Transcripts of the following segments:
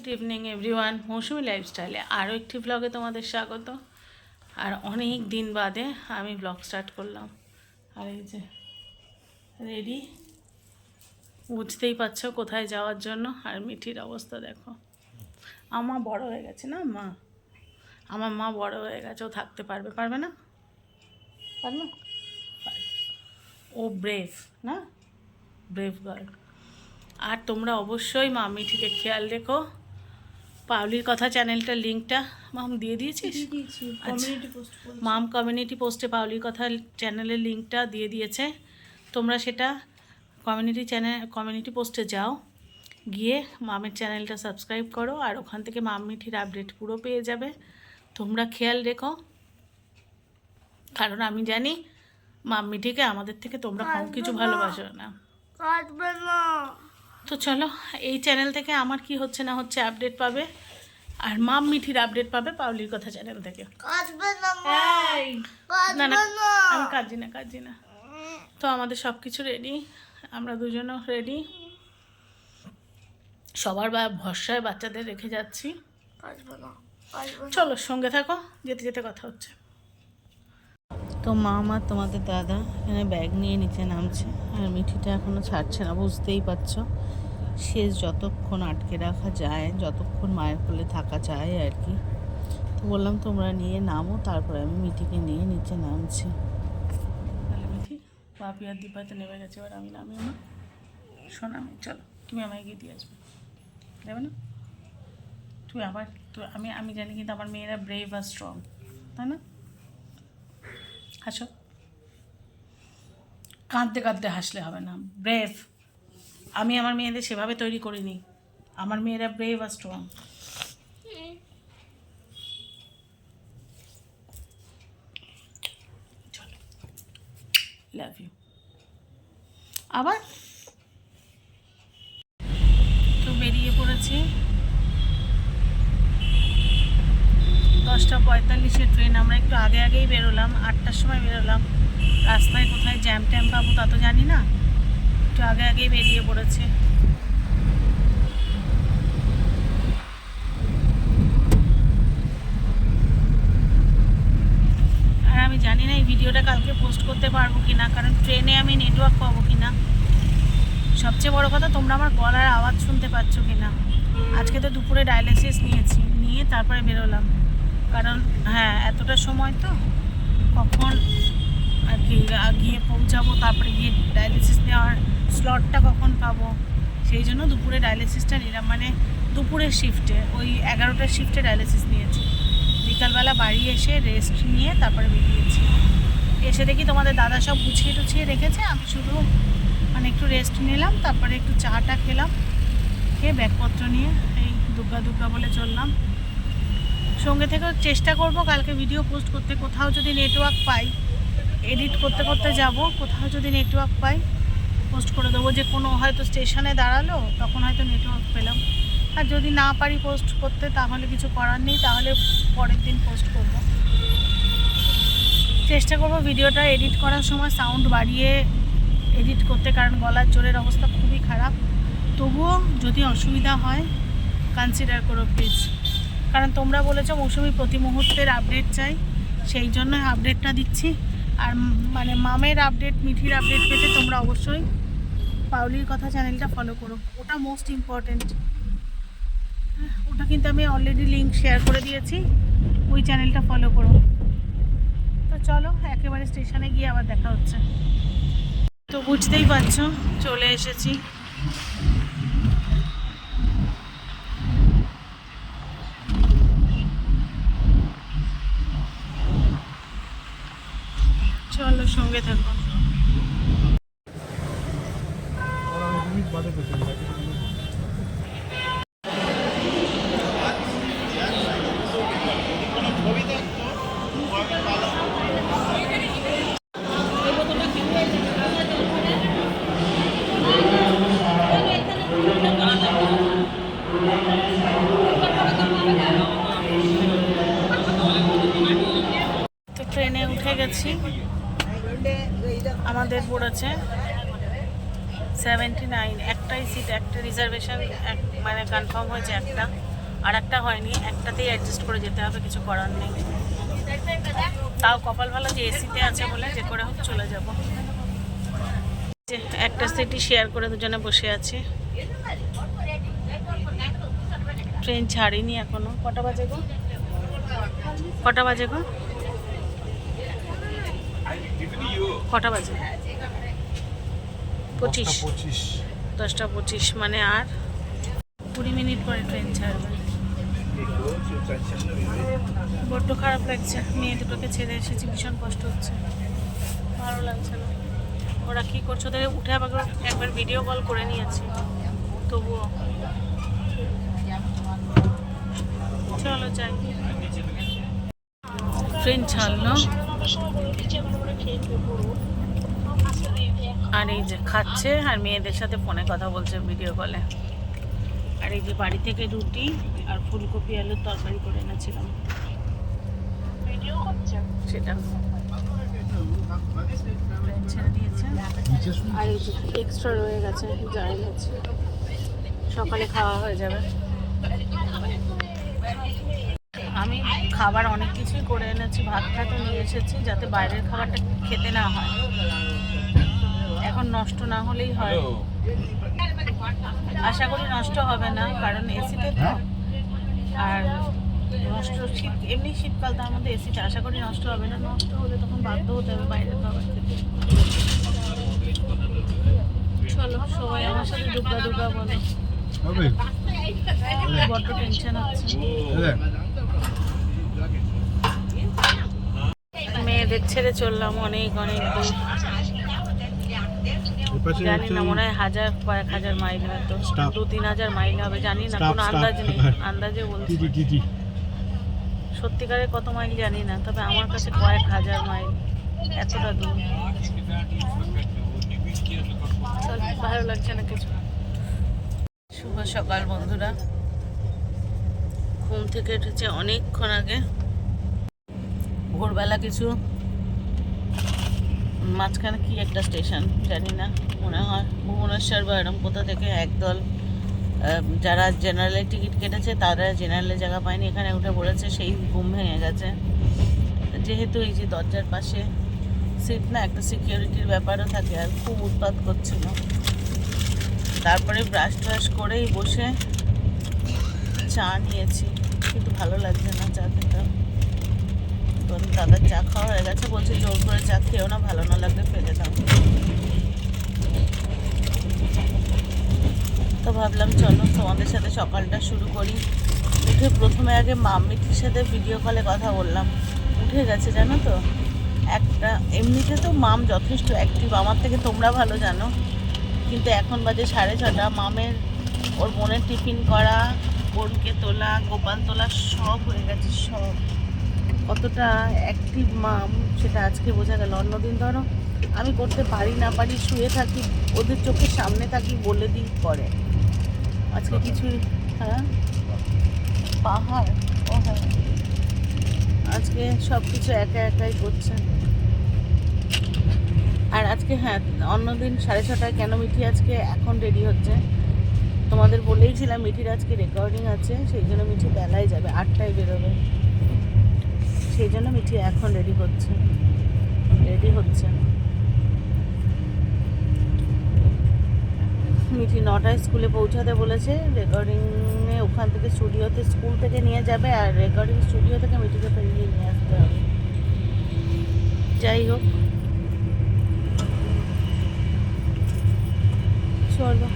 Good evening everyone মৌসুমি লাইফস্টাইলে আরও একটি ব্লগে তোমাদের স্বাগত। আর অনেক দিন বাদে আমি ব্লগ স্টার্ট করলাম। আর এই যে রেডি বুঝতেই পারছ কোথায় যাওয়ার জন্য? আর মিঠির অবস্থা দেখো। আমার বড় হয়ে গেছে না, মা? আমার মা বড় হয়ে গেছে, ও থাকতে পারবে পারবে না? পারবে। ও ব্রেভ না? ব্রেভ গার্ল আর তোমরা অবশ্যই মা মিঠিকে খেয়াল রেখো। পাউলির কথা চ্যানেলটার লিঙ্কটা মাম দিয়ে দিয়েছিস? কমিউনিটি মাম কমিউনিটি পোস্টে পাউলির কথা চ্যানেলের লিঙ্কটা দিয়ে দিয়েছে। তোমরা সেটা কমিউনিটি চ্যানেল কমিউনিটি পোস্টে যাও। গিয়ে মামের চ্যানেলটা সাবস্ক্রাইব করো আর ওখান থেকে মাম মিঠির আপডেট পুরো পেয়ে যাবে। তোমরা খেয়াল রেখো। কারণ আমি জানি মাম মিঠিকে আমাদের থেকে তোমরা কম কিছু ভালোবাসো না। কাটবে না। তো চলো এই চ্যানেল থেকে আমার কি হচ্ছে না হচ্ছে আপডেট পাবে? আর মাম মিঠির আপডেট পাবে পাউলির কথা চ্যানেল থেকে। না না আমি কাঁদছি না কাঁদছি না। তো আমাদের সব কিছু রেডি আমরা দুজনও রেডি সবার বা ভরসায় বাচ্চাদের রেখে যাচ্ছি। চলো সঙ্গে থাকো যেতে যেতে কথা হচ্ছে। তো মা আমার তোমাদের দাদা এখানে ব্যাগ নিয়ে নিচে নামছে আর মিঠিটা এখনও ছাড়ছে না, বুঝতেই পারছ। শেষ যতক্ষণ আটকে রাখা যায়, যতক্ষণ মায়ের কোলে থাকা যায় আর কি। তো বললাম, তোমরা নিয়ে নামো, তারপরে আমি মিঠিকে নিয়ে নিচে নামছি। তাহলে মিঠি, বাপি আর দীপাতে নেমে গেছে, এবার আমি নামি আমার শোনা আমি, চলো, তুমি আমায় গিয়ে দিয়ে আসবে। দেবে না? তুই আবার তুই আমি আমি জানি কিন্তু আমার মেয়েরা ব্রেভ আর স্ট্রং তাই না? হাসো। কাঁদতে কাঁদতে হাসলে হবে না। ব্রেভ আমি আমার মেয়েদের সেভাবে তৈরি করিনি। আমার মেয়েরা ব্রেভ আর স্ট্রং লাভ ইউ আবার? তো বেরিয়ে পড়েছি। দশটা পঁয়তাল্লিশের ট্রেন আমরা একটু আগে আগেই বেরোলাম, আটটার সময় বেরোলাম। রাস্তায় কোথায় জ্যাম ট্যাম পাবো তা তো জানি না, একটু আগে আগেই বেরিয়ে পড়েছে। আর আমি জানি না এই ভিডিওটা কালকে পোস্ট করতে পারব কি না কারণ ট্রেনে আমি নেটওয়ার্ক পাবো কি না সবচেয়ে বড় কথা, তোমরা আমার গলার আওয়াজ শুনতে পাচ্ছ কি না আজকে তো দুপুরে ডায়ালিসিস নিয়েছি, নিয়ে তারপরে বেরোলাম। কারণ হ্যাঁ এতটা সময় তো, কখন আর কি গিয়ে পৌঁছাবো, তারপরে গিয়ে ডায়ালিসিস নেওয়ার স্লটটা কখন পাবো? সেই জন্য দুপুরে ডায়ালিসিসটা নিলাম। মানে দুপুরের শিফটে ওই এগারোটার শিফটে ডায়ালিসিস নিয়েছি। বিকালবেলা বাড়ি এসে রেস্ট নিয়ে তারপরে বেরিয়েছি। এসে দেখি তোমাদের দাদা সব গুছিয়ে টুছিয়ে রেখেছে। আমি শুধু মানে একটু রেস্ট নিলাম, তারপরে একটু চাটা খেলাম, খেয়ে ব্যাগপত্র নিয়ে এই দুর্গা দুর্গা বলে চললাম। সঙ্গে থেকে চেষ্টা করব, কালকে ভিডিও পোস্ট করতে। কোথাও যদি নেটওয়ার্ক পাই এডিট করতে করতে যাব, কোথাও যদি নেটওয়ার্ক পাই পোস্ট করে দেবো। যে কোনো হয়তো স্টেশনে দাঁড়াল, তখন হয়তো নেটওয়ার্ক পেলাম। আর যদি না পারি পোস্ট করতে, তাহলে কিছু করার নেই, তাহলে পরের দিন পোস্ট করব। চেষ্টা করব ভিডিওটা এডিট করার সময় সাউন্ড বাড়িয়ে এডিট করতে, কারণ গলার জোরের অবস্থা খুবই খারাপ। তবুও যদি অসুবিধা হয় কনসিডার করো প্লিজ কারণ তোমরা বলেছ মৌসুমি প্রতি মুহূর্তের আপডেট চাই, সেই জন্য আপডেটটা দিচ্ছি। আর মানে মামের আপডেট মিঠির আপডেট পেতে তোমরা অবশ্যই পাউলির কথা চ্যানেলটা ফলো করো। ওটা মোস্ট ইম্পর্ট্যান্ট ওটা কিন্তু আমি অলরেডি লিঙ্ক শেয়ার করে দিয়েছি, ওই চ্যানেলটা ফলো করো। তো চলো, একেবারে স্টেশনে গিয়ে আবার দেখা হচ্ছে। তো বুঝতেই পারছ, চলে এসেছি চলো সঙ্গে থাকো। ট্রেনে উঠে গেছি। আমাদের পড়েছে সেভেন্টি নাইন একটাই সিট একটা রিজার্ভেশন এক মানে কনফার্ম হয়েছে একটা। আর একটা হয়নি, একটাতেই অ্যাডজাস্ট করে যেতে হবে, কিছু করার নেই। তাও কপাল ভালো যে এসিতে আছে বলে যে করে হোক চলে যাব। একটা সিটি শেয়ার করে দুজনে বসে আছি। ট্রেন ছাড়িনি এখনও। কটা বাজে গো? কটা বাজে গো? কটা বাজে? পঁচিশ। দশটা পঁচিশ। মানে আর কুড়ি মিনিট পরে ট্রেন ছাড়বে। বড্ড খারাপ লাগছে। মেয়ে দুটোকে ছেড়ে এসেছি ভীষণ কষ্ট হচ্ছে। ভালো লাগছে না। ওরা কী করছে? ওদের উঠে আবার একবার ভিডিও কল করে নিয়েছি। তবুও। চলো যাই। ট্রেন ছাড়লো। আর এই যে খাচ্ছে, আর মেয়েদের সাথে ফোনে কথা বলছে ভিডিও কলে আর এই যে বাড়ি থেকে রুটি আর ফুলকপি, আলুর তরকারি করে এনেছিলাম। সেটা। আর এই যে এক্সট্রা রয়ে গেছে সকালে খাওয়া হয়ে যাবে। আমি খাবার অনেক কিছুই করে এনেছি ভাত টাতও নিয়ে এসেছি যাতে বাইরের খাবারটা খেতে না হয়। এখন নষ্ট না হলেই হয়। আশা করি নষ্ট হবে না কারণ এসিতে তো। আর নষ্ট শীত এমনি শীতকাল তার মধ্যে এসিতে আশা করি নষ্ট হবে না। নষ্ট হলে তখন বাধ্য হতে হবে বাইরের খাবার খেতে। চলো সবাই আমার সাথে দুর্গা দুর্গা বলো। বড্ড টেনশন হচ্ছে। মেয়েদের ছেড়ে চললাম অনেক অনেক দূর। জানি না মনে হয় হাজার কয়েক হাজার মাইল হয়তো. দু তিন হাজার মাইল হবে জানি না কোনো. আন্দাজ নেই আন্দাজে বলছি। সত্যিকারের কত মাইল জানি না তবে আমার কাছে কয়েক হাজার মাইল এতটা দূর। ভালো লাগছে না কিছু। শুভ সকাল বন্ধুরা। ঘুম থেকে উঠেছে অনেকক্ষণ আগে। ভোরবেলা কিছু মাঝখানে কি একটা স্টেশন, জানি না, মনে হয় ভুবনেশ্বর বা এরম কোথা থেকে একদল যারা জেনারেলের টিকিট কেটেছে, তারা জেনারেলে জায়গা পায়নি, এখানে উঠে পড়েছে, সেই ঘুম ভেঙে গেছে। যেহেতু এই যে দরজার পাশে সিট না, একটা সিকিউরিটির ব্যাপারও থাকে, আর খুব উৎপাত করছিল। তারপরে ব্রাশ ট্রাশ করেই বসে চা নিয়েছি, কিন্তু ভালো লাগছে না চা খেতে। তো দাদার চা খাওয়া হয়ে গেছে, বলছে জোর করে চা খেয়েও না, ভালো না লাগলে ফেলে দাও। তো ভাবলাম চলো, তোমাদের সাথে সকালটা শুরু করি। উঠে প্রথমে আগে মাম্মিটির সাথে ভিডিও কলে কথা বললাম। উঠে গেছে, জানো তো? একটা, এমনিতে তো মাম যথেষ্ট অ্যাক্টিভ আমার থেকে তোমরা ভালো জানো। কিন্তু এখন বাজে সাড়ে ছটা, মামের ওর বোনের টিফিন করা, বোনকে তোলা, গোপাল তোলা, সব হয়ে গেছে, সব। কতটা অ্যাক্টিভ মাম সেটা আজকে বোঝা গেল। অন্যদিন ধরো আমি করতে পারি না পারি শুয়ে থাকি ওদের চোখের সামনে থাকি বলে দিই করে। আজকে কিছুই হ্যাঁ? পাহাড় ও হ্যাঁ। আজকে সব কিছু একা একাই করছে। আর আজকে হ্যাঁ অন্যদিন সাড়ে ছটায় কেন মিঠি আজকে এখন রেডি হচ্ছে? তোমাদের বলেইছিলাম মিঠির আজকে রেকর্ডিং আছে সেই জন্য মিঠি বেলায় যাবে আটটায় বেরোবে। সেই জন্য মিঠি এখন রেডি হচ্ছে রেডি হচ্ছে। মিঠি নটায় স্কুলে পৌঁছাতে বলেছে রেকর্ডিংয়ে ওখান থেকে স্টুডিওতে স্কুল থেকে নিয়ে যাবে আর রেকর্ডিং স্টুডিও থেকে মিঠিকে ফেরিয়ে নিয়ে আসতে হবে। যাই হোক। চলো,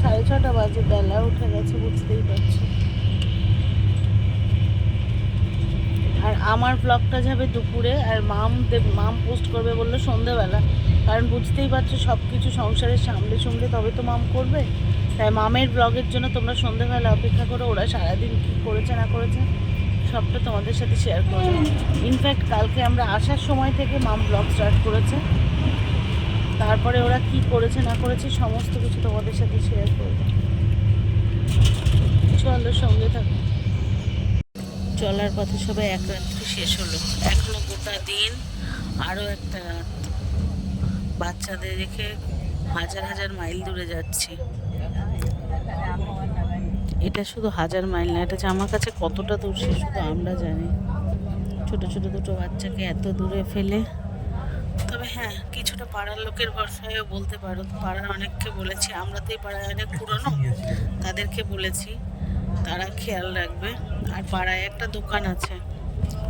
সাড়ে ছটা বাজে, বেলা উঠে গেছে, বুঝতেই পারছি। আর আমার ব্লগটা যাবে দুপুরে আর মাম দেব, মাম পোস্ট করবে বলল সন্ধেবেলা। কারণ বুঝতেই পারছ সব কিছু সংসারের সামলে সামলে তবে তো মাম করবে। তাই মামের ব্লগের জন্য তোমরা সন্ধেবেলা অপেক্ষা করো, ওরা সারাদিন কী করেছে না করেছে, সবটা তোমাদের সাথে শেয়ার করব। ইনফ্যাক্ট কালকে আমরা আসার সময় থেকে মাম ব্লগ স্টার্ট করেছে। তারপরে ওরা কি করেছে না করেছে সমস্ত কিছু তোমাদের সাথে শেয়ার করব। চলো সঙ্গে থাকো। চলার পথে সবাই এক রাত্রি শেষ হলো। এখনও গোটা দিন আরও একটা রাত বাচ্চাদের রেখে হাজার হাজার মাইল দূরে যাচ্ছি। এটা শুধু হাজার মাইল না, এটা যে আমার কাছে কতটা দূর সে শুধু আমরা জানি। ছোট ছোট দুটো বাচ্চাকে এত দূরে ফেলে। তবে হ্যাঁ কিছুটা পাড়ার লোকের ভরসায়ও বলতে পারো, পাড়ার অনেককে বলেছি, আমরা তো এই পাড়ায় অনেক পুরনো, তাদেরকে বলেছি। তারা খেয়াল রাখবে। আর পাড়ায় একটা দোকান আছে।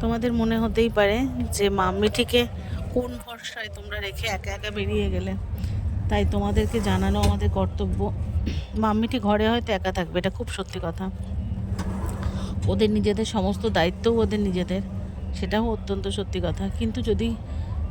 তোমাদের মনে হতেই পারে যে মাম্মিটিকে কোন ভরসায় তোমরা রেখে একা একা বেরিয়ে গেলে। তাই তোমাদেরকে জানানো আমাদের কর্তব্য। মাম্মিটি ঘরে হয়তো একা থাকবে, এটা খুব সত্যি কথা। ওদের নিজেদের সমস্ত দায়িত্বও ওদের নিজেদের, সেটাও অত্যন্ত সত্যি কথা। কিন্তু যদি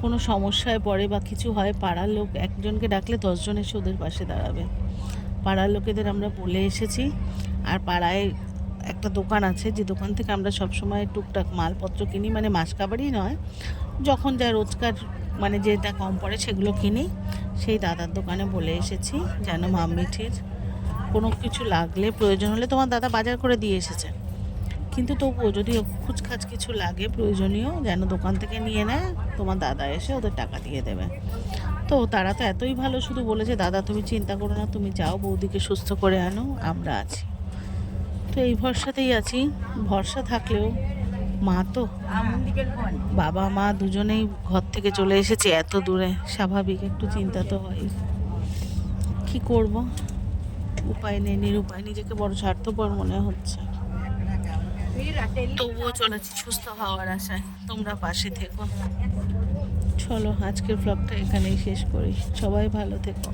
কোনো সমস্যায় পড়ে বা কিছু হয়, পাড়ার লোক একজনকে ডাকলে দশজন এসে ওদের পাশে দাঁড়াবে। পাড়ার লোকেদের আমরা বলে এসেছি পাড়ায় একটা দোকান আছে, যে দোকান থেকে আমরা সবসময় টুকটাক মালপত্র কিনি মানে মাস কাবারই নয়। যখন যা রোজকার মানে যেটা কম পড়ে সেগুলো কিনি। সেই দাদার দোকানে বলে এসেছি, যেন মাম্মিঠির কোনো কিছু লাগলে, প্রয়োজন হলে তোমার দাদা বাজার করে দিয়ে এসেছে। কিন্তু তবুও যদি খুচখাচ কিছু লাগে প্রয়োজনীয়, যেন দোকান থেকে নিয়ে নেয়, তোমার দাদা এসে ওদের টাকা দিয়ে দেবে। তো তারা তো এতই ভালো শুধু বলেছে, দাদা তুমি চিন্তা করো না, তুমি যাও, বৌদিকে সুস্থ করে আনো, আমরা আছি। তো এই ভরসাতেই আছি। ভরসা থাকলেও মা তো। বাবা, মা দুজনেই ঘর থেকে চলে এসেছে এত দূরে। স্বাভাবিক, একটু চিন্তা তো হয়। কি করব? উপায় নেই, নিরুপায়। নিজেকে বড় স্বার্থপর মনে হচ্ছে। তবুও চলেছি সুস্থ হওয়ার আশায়। তোমরা পাশে থেকো। চলো, আজকের ব্লগটা এখানেই শেষ করি। সবাই ভালো থেকো।